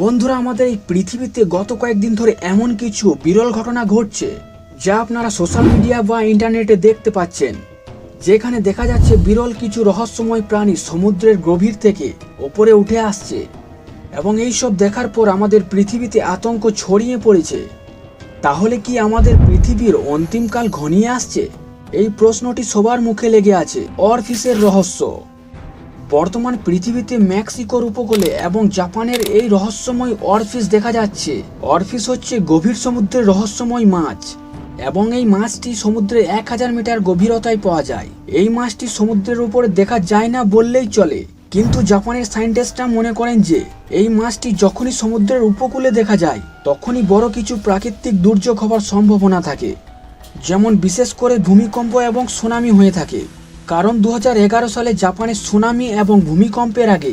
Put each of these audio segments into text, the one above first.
বন্ধুরা, আমাদের এই পৃথিবীতে গত কয়েকদিন ধরে এমন কিছু বিরল ঘটনা ঘটছে যা আপনারা সোশ্যাল মিডিয়া বা ইন্টারনেটে দেখতে পাচ্ছেন, যেখানে দেখা যাচ্ছে বিরল কিছু রহস্যময় প্রাণী সমুদ্রের গভীর থেকে ওপরে উঠে আসছে এবং এই সব দেখার পর আমাদের পৃথিবীতে আতঙ্ক ছড়িয়ে পড়েছে। তাহলে কি আমাদের পৃথিবীর অন্তিমকাল ঘনিয়ে আসছে? এই প্রশ্নটি সবার মুখে লেগে আছে অরফিসের রহস্য। বর্তমান পৃথিবীতে মেক্সিকোর উপকূলে এবং জাপানের এই রহস্যময় অরফিস দেখা যাচ্ছে। অরফিস হচ্ছে গভীর সমুদ্রের রহস্যময় মাছ এবং এই মাছটি সমুদ্রে এক হাজার মিটার গভীরতায় পাওয়া যায়। এই মাছটি সমুদ্রের উপরে দেখা যায় না বললেই চলে। কিন্তু জাপানের সায়েন্টিস্টরা মনে করেন যে, এই মাছটি যখনই সমুদ্রের উপকূলে দেখা যায়, তখনই বড় কিছু প্রাকৃতিক দুর্যোগ হওয়ার সম্ভাবনা থাকে। যেমন বিশেষ করে ভূমিকম্প এবং সুনামি হয়ে থাকে। কারণ দু হাজার এগারো সালে জাপানের সুনামি এবং ভূমিকম্পের আগে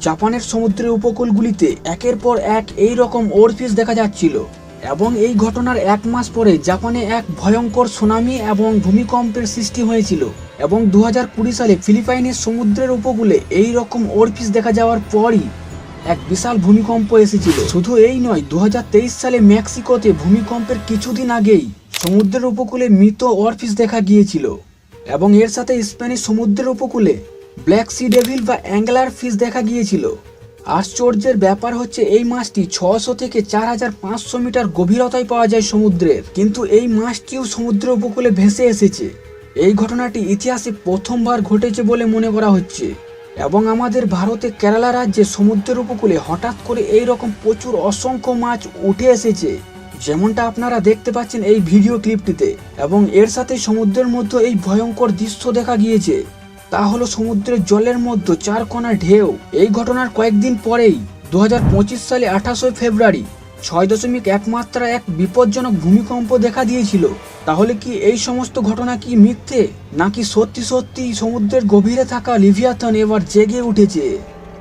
জাপানের সমুদ্রের উপকূলগুলিতে একের পর এক এই রকম ওরফিস দেখা যাচ্ছিল এবং এই ঘটনার এক মাস পরে জাপানে এক ভয়ঙ্কর সুনামি এবং ভূমিকম্পের সৃষ্টি হয়েছিল এবং দু কুড়ি সালে ফিলিপাইনের সমুদ্রের উপকূলে এই রকম ওরফিস দেখা যাওয়ার পরই এক বিশাল ভূমিকম্প এসেছিল। শুধু এই নয় দু সালে মেক্সিকোতে ভূমিকম্পের কিছুদিন আগেই সমুদ্রের উপকূলে মৃত অরফিস দেখা গিয়েছিল। এবং এর সাথে স্প্যানিশ সমুদ্রের উপকূলে ব্ল্যাক সি ডেভিল বা অ্যাঙ্গলার ফিশ দেখা গিয়েছিল। আশ্চর্যের ব্যাপার হচ্ছে এই মাছটি ছশো থেকে চার হাজার পাঁচশো মিটার গভীরতায় পাওয়া যায় সমুদ্রের। কিন্তু এই মাছটিও সমুদ্র উপকূলে ভেসে এসেছে। এই ঘটনাটি ইতিহাসে প্রথমবার ঘটেছে বলে মনে করা হচ্ছে। এবং আমাদের ভারতে কেরালা রাজ্যে সমুদ্রের উপকূলে হঠাৎ করে এই রকম প্রচুর অসংখ্য মাছ উঠে এসেছে। যেমনটা আপনারা দেখতে পাচ্ছেন এই ভিডিও ক্লিপটিতে, এবং এর সাথে সমুদ্রের মধ্যে এই ভয়ঙ্কর দৃশ্য দেখা গিয়েছে, তা হলো সমুদ্রের জলের মধ্যে চার কোনা ঢেউ। এই ঘটনার কয়েকদিন পরেই দু হাজার পঁচিশ সালে আঠাশোই ফেব্রুয়ারি, ছয় দশমিক এক মাত্রা এক বিপজ্জনক ভূমিকম্প দেখা দিয়েছিল। তাহলে কি এই সমস্ত ঘটনা কি মিথ্যে, নাকি সত্যি সত্যি সমুদ্রের গভীরে থাকা লিভিয়াথন এবার জেগে উঠেছে?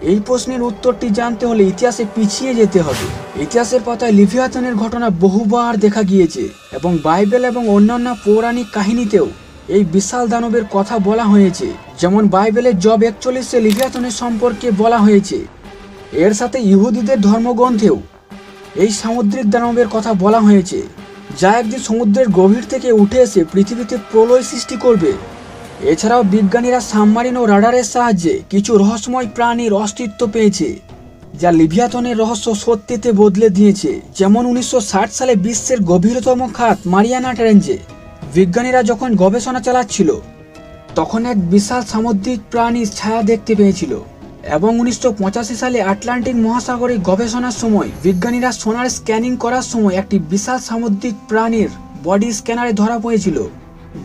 এই প্রশ্নের উত্তরটি জানতে হলে ইতিহাসে পিছিয়ে যেতে হবে। ইতিহাসের পাতায় লিভিয়াথনের ঘটনা বহুবার দেখা গিয়েছে এবং বাইবেল এবং অন্যান্য পৌরাণিক কাহিনীতেও এই বিশাল দানবের কথা বলা হয়েছে, যেমন বাইবেলের জব একচল্লিশে লিভিয়াথনের সম্পর্কে বলা হয়েছে। এর সাথে ইহুদিদের ধর্মগ্রন্থেও এই সামুদ্রিক দানবের কথা বলা হয়েছে, যা একদিন সমুদ্রের গভীর থেকে উঠে এসে পৃথিবীতে প্রলয় সৃষ্টি করবে। এছাড়াও বিজ্ঞানীরা সাবমারিন ও রাডারের সাহায্যে কিছু রহস্যময় প্রাণীর অস্তিত্ব পেয়েছে, যা লিভিয়াথনের রহস্য সত্যিতে বদলে দিয়েছে। যেমন উনিশশো ষাট সালে বিশ্বের গভীরতম খাত মারিয়ানা ট্রেঞ্জে বিজ্ঞানীরা যখন গবেষণা চালাচ্ছিল, তখন এক বিশাল সামুদ্রিক প্রাণীর ছায়া দেখতে পেয়েছিল এবং উনিশশো পঁচাশি সালে আটলান্টিক মহাসাগরে গবেষণার সময় বিজ্ঞানীরা সোনার স্ক্যানিং করার সময় একটি বিশাল সামুদ্রিক প্রাণীর বডি স্ক্যানারে ধরা পড়েছিল।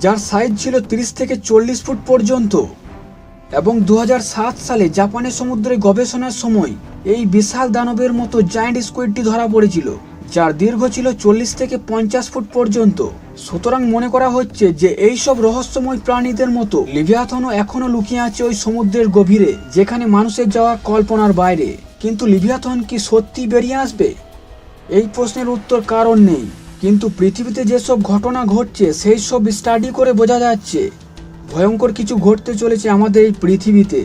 যার সাইজ ছিল 30 থেকে চল্লিশ ফুট পর্যন্ত। এবং দু হাজার সাত সালে জাপানের সমুদ্রে গবেষণার সময় এই বিশাল দানবের মতো জায়ান্ট স্কুইডটি ধরা পড়েছিল, যার দীর্ঘ ছিল চল্লিশ থেকে পঞ্চাশ ফুট পর্যন্ত। সুতরাং মনে করা হচ্ছে যে এই সব রহস্যময় প্রাণীদের মতো লিভিয়াথনও এখনও লুকিয়ে আছে ওই সমুদ্রের গভীরে, যেখানে মানুষের যাওয়া কল্পনার বাইরে। কিন্তু লিভিয়াথন কি সত্যি বেরিয়ে আসবে? এই প্রশ্নের উত্তর কারণ নেই। কিন্তু পৃথিবীতে যেসব ঘটনা ঘটছে, সেই সব স্টাডি করে বোঝা যাচ্ছে। ভয়ঙ্কর কিছু ঘটতে চলেছে আমাদের এই পৃথিবীতে।